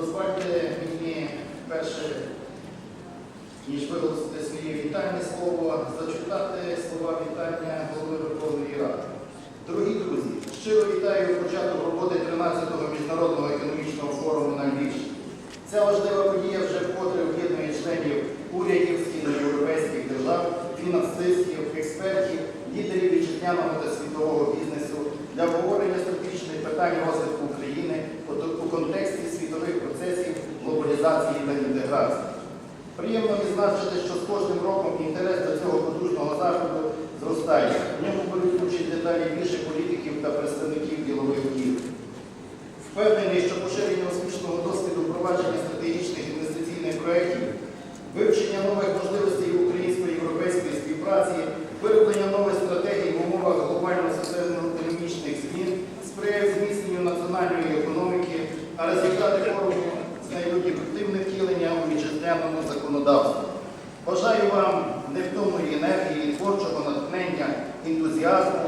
Дозвольте мені перше, ніж виголосити своє вітальне слово, зачитати слова вітання голови Верховної Ради. Дорогі друзі, щиро вітаю початок роботи 13-го міжнародного економічного форуму на Львівщині. Ця важлива подія вже вкотре об'єднує членів урядів східноєвропейських держав, фінансистів, експертів, лідерів вітчизняного та світового бізнесу для обговорення стратегічних питань розвитку України у контексті світових процесів глобалізації та інтеграції. Приємно відзначити, що з кожним роком інтерес до цього потужного заходу зростає. В ньому беруть участь деталі більше політиків та представників ділових діл. Впевнений, що поширення успішного досвіду впровадження стратегічних інвестиційних проєктів, вивчення нових можливостей українсько-європейської співпраці, вироблення нових стратегій в умовах глобально-соціально-економічних у вітчизняному законодавстві. Бажаю вам невтомної енергії, творчого натхнення, ентузіазму,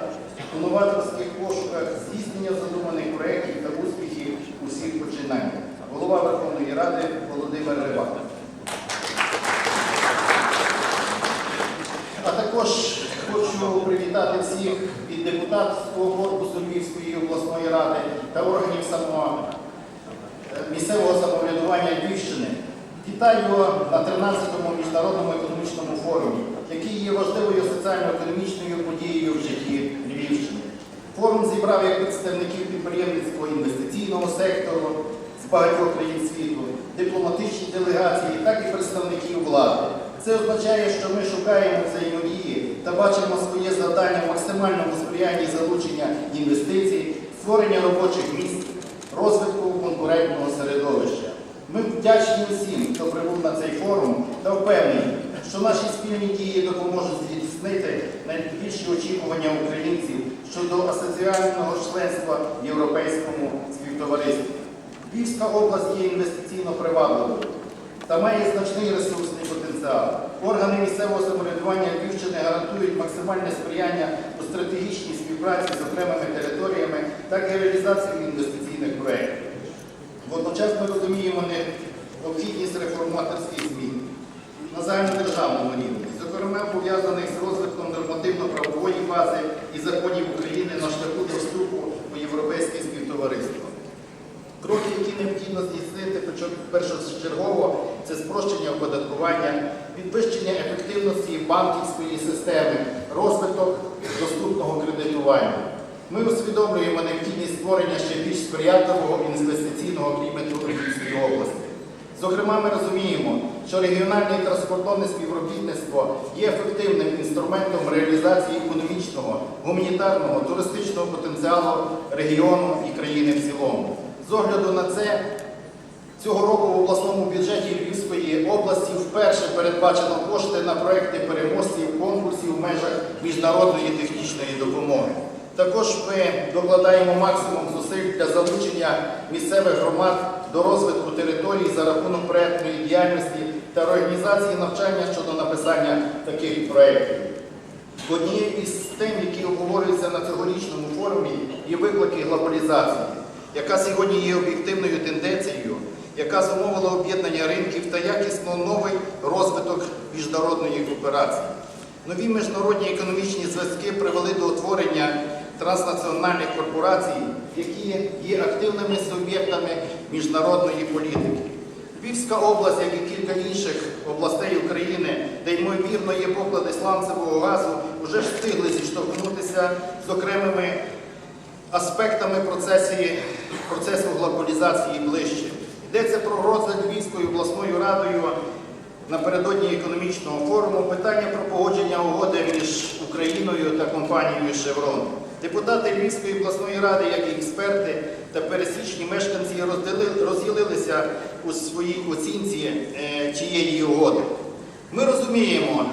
у новаторських пошуках, здійснення задуманих проєктів та успіхів у всіх починаннях. Голова Верховної Ради Володимир Рибак. А також хочу привітати всіх від депутатського корпусу Львівської обласної ради та органів само, е, місцевого Львівщини. Вітаю на 13-му міжнародному економічному форумі, який є важливою соціально-економічною подією в житті Львівщини. Форум зібрав як представників підприємницького інвестиційного сектору з багатьох країн світу, дипломатичні делегації, так і представників влади. Це означає, що ми шукаємо взаємодії та бачимо своє завдання в максимальному сприянні залучення інвестицій, створення робочих місць, розвитку конкурентного середовища. Вдячні усім, хто прибув на цей форум, та впевнені, що наші спільні дії допоможуть здійснити найбільші очікування українців щодо асоціального членства в європейському співтоваристві. Львівська область є інвестиційно привабливою та має значний ресурсний потенціал. Органи місцевого самоврядування Львівщини гарантують максимальне сприяння у стратегічній співпраці з окремими територіями, так і реалізацію інвестиційних проєктів. Водночас ми розуміємо необхідність реформаторських змін на загальнодержавному рівні, зокрема пов'язаних з розвитком нормативно-правової бази і законів України на шляху до вступу у європейське співтовариство. Кроки, які необхідно здійснити першочергово, це спрощення оподаткування, підвищення ефективності банківської системи, розвиток доступного кредитування. Ми усвідомлюємо необхідність створення ще більш сприятливого інвестиційного клімату у Львівській області. Зокрема, ми розуміємо, що регіональне і транспортне співробітництво є ефективним інструментом реалізації економічного, гуманітарного, туристичного потенціалу регіону і країни в цілому. З огляду на це, цього року в обласному бюджеті Львівської області вперше передбачено кошти на проекти переможців конкурсів в межах міжнародної технічної допомоги. Також ми докладаємо максимум зусиль для залучення місцевих громад до розвитку територій за рахунок проєктної діяльності та організації навчання щодо написання таких проєктів. Однією із тем, які обговорюються на цьогорічному форумі, є виклики глобалізації, яка сьогодні є об'єктивною тенденцією, яка зумовила об'єднання ринків та якісно новий розвиток міжнародної кооперації. Нові міжнародні економічні зв'язки привели до утворення транснаціональних корпорацій, які є активними суб'єктами міжнародної політики. Львівська область, як і кілька інших областей України, де ймовірно є поклади сланцевого газу, вже встигли зіштовхнутися з окремими аспектами процесу глобалізації ближче. Йдеться про розгляд Львівською обласною радою напередодні економічного форуму питання про погодження угоди між Україною та компанією Шеврон. Депутати Львівської обласної ради, як і експерти та пересічні мешканці розділи- розділилися у своїй оцінці е, цієї угоди. Ми розуміємо,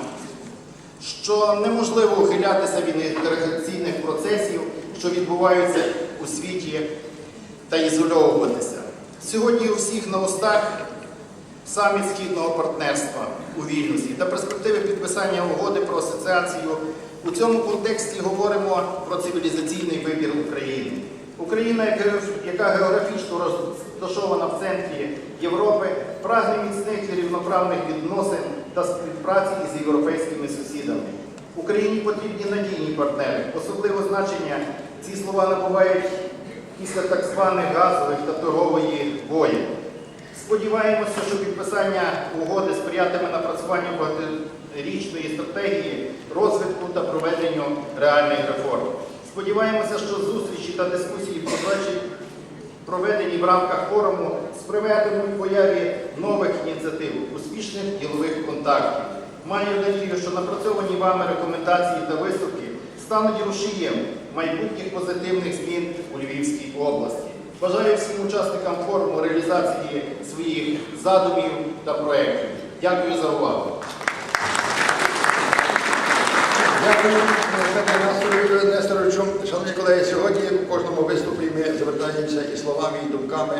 що неможливо ухилятися від інтеграційних процесів, що відбуваються у світі, та ізольовуватися. Сьогодні у всіх на устах саміт східного партнерства у Вільнюсі та перспективи підписання угоди про асоціацію. У цьому контексті говоримо про цивілізаційний вибір України. Україна, яка- географічно розташована в центрі Європи, прагне міцних і рівноправних відносин та співпраці із європейськими сусідами. Україні потрібні надійні партнери. Особливо значення ці слова набувають після так званих газових та торгової. Сподіваємося, що підписання угоди сприятиме напрацюванню багаторічної стратегії розвитку та проведенню реальних реформ. Сподіваємося, що зустрічі та дискусії проведені в рамках форуму сприятимуть появі нових ініціатив, успішних ділових контактів. Маю надію, що напрацьовані вами рекомендації та висновки стануть рушієм майбутніх позитивних змін у Львівській області. Бажаю всім учасникам форуму реалізації своїх задумів та проєктів. Дякую за увагу. Дякую, Петре Несторовичу. Несторовичу. Шановні колеги, сьогодні в кожному виступі ми звертаємося і словами, і думками